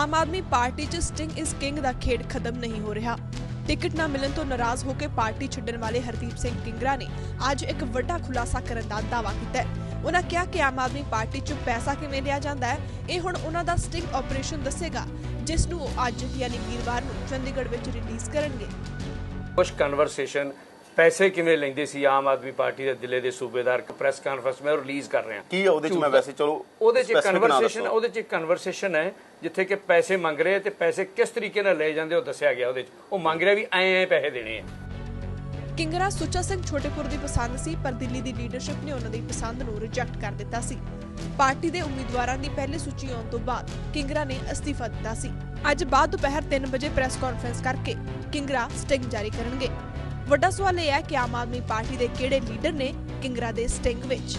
ਆਮ Aadmi party 'ਚ sting ਇਸ king ਦਾ ਖੇਡ ਖਤਮ ਨਹੀਂ ਹੋ ਰਿਹਾ। ਟਿਕਟ ਨਾ ਮਿਲਣ ਤੋਂ ਨਾਰਾਜ਼ ਹੋ ਕੇ ਪਾਰਟੀ ਛੱਡਣ ਵਾਲੇ ਹਰਦੀਪ ਸਿੰਘ ਕਿੰਗਰਾ ਨੇ ਅੱਜ ਇੱਕ ਵੱਡਾ ਖੁਲਾਸਾ ਕਰਨ ਦਾ ਦਾਅਵਾ ਕੀਤਾ ਹੈ। ਉਹਨਾਂ ਕਿਹਾ ਕਿ ਆਮ ਆਦਮੀ ਪਾਰਟੀ 'ਚ ਪੈਸਾ ਕਿਵੇਂ ਲਿਆ ਜਾਂਦਾ ਹੈ, ਇਹ ਹੁਣ ਉਹਨਾਂ ਦਾ ਸਟਿੰਗ ਆਪਰੇਸ਼ਨ ਦੱਸੇਗਾ, ਜਿਸ ਨੂੰ ਉਹ ਅੱਜ ਯਾਨੀ ਵੀਰਵਾਰ ਨੂੰ ਚੰਡੀਗੜ੍ਹ ਵਿੱਚ ਰਿਲੀਜ਼ ਕਰਨਗੇ। ਕੁਝ ਕਨਵਰਸੇਸ਼ਨ ਪੈਸੇ ਕਿਵੇਂ ਲੈਂਦੇ ਸੀ ਆਮ ਆਦਮੀ ਪਾਰਟੀ ਦੇ ਜ਼ਿਲ੍ਹੇ ਦੇ ਸੂਬੇਦਾਰ ਪ੍ਰੈਸ ਕਾਨਫਰੰਸ ਮੈਂ ਰਿਲੀਜ਼ ਕਰ ਰਿਹਾ। ਕੀ ਹੈ ਉਹਦੇ ਚ ਮੈਂ ਵੈਸੇ ਚਲੋ ਉਹਦੇ 'ਚ specific ਨਾਂ ਕਨਵਰਸੇਸ਼ਨ ਦੱਸੋ। ਉਹਦੇ 'ਚ ਕਨਵਰਸੇਸ਼ਨ ਹੈ ਜਿੱਥੇ ਕਿ ਪੈਸੇ ਮੰਗ ਰਹੇ ਤੇ ਪੈਸੇ ਕਿਸ ਤਰੀਕੇ ਨਾਲ ਲਏ ਜਾਂਦੇ ਉਹ ਦੱਸਿਆ ਗਿਆ ਉਹਦੇ 'ਚ। ਉਹ ਮੰਗ ਰਿਹਾ ਵੀ ਐਂ ਐਂ ਪੈਸੇ ਦੇਣੇ ਆ। ਕਿੰਗਰਾ ਸੁੱਚਾ ਸਿੰਘ ਛੋਟੇਪੁਰ ਦੀ ਪਸੰਦ ਸੀ ਪਰ ਦਿੱਲੀ ਦੀ ਲੀਡਰਸ਼ਿਪ ਨੇ ਉਹਨਾਂ ਦੀ ਪਸੰਦ ਨੂੰ ਰਿਜੈਕਟ ਕਰ ਦਿੱਤਾ ਸੀ। ਪਾਰਟੀ ਦੇ ਉਮੀਦਵਾਰਾਂ ਦੀ ਪਹਿਲੀ ਸੂਚੀ ਆਉਣ ਤੋਂ ਬਾਅਦ ਕਿੰਗਰਾ ਨੇ ਅਸਤੀਫਾ ਦਿੱਤਾ ਸੀ। ਅੱਜ ਬਾਅਦ ਦੁਪਹਿਰ 3 ਵਜੇ ਪ੍ਰੈਸ ਕਾਨਫਰੰਸ ਕਰਕੇ ਕਿੰਗਰਾ ਸਟਿੰਗ ਜਾਰੀ ਕਰਨਗੇ। ਵੱਡਾ ਸਵਾਲ ਇਹ ਹੈ ਕਿ ਆਮ ਆਦਮੀ ਪਾਰਟੀ ਦੇ ਕਿਹੜੇ ਲੀਡਰ ਨੇ ਕਿੰਗਰਾ ਦੇ ਸਟਿੰਗ ਵਿੱਚ?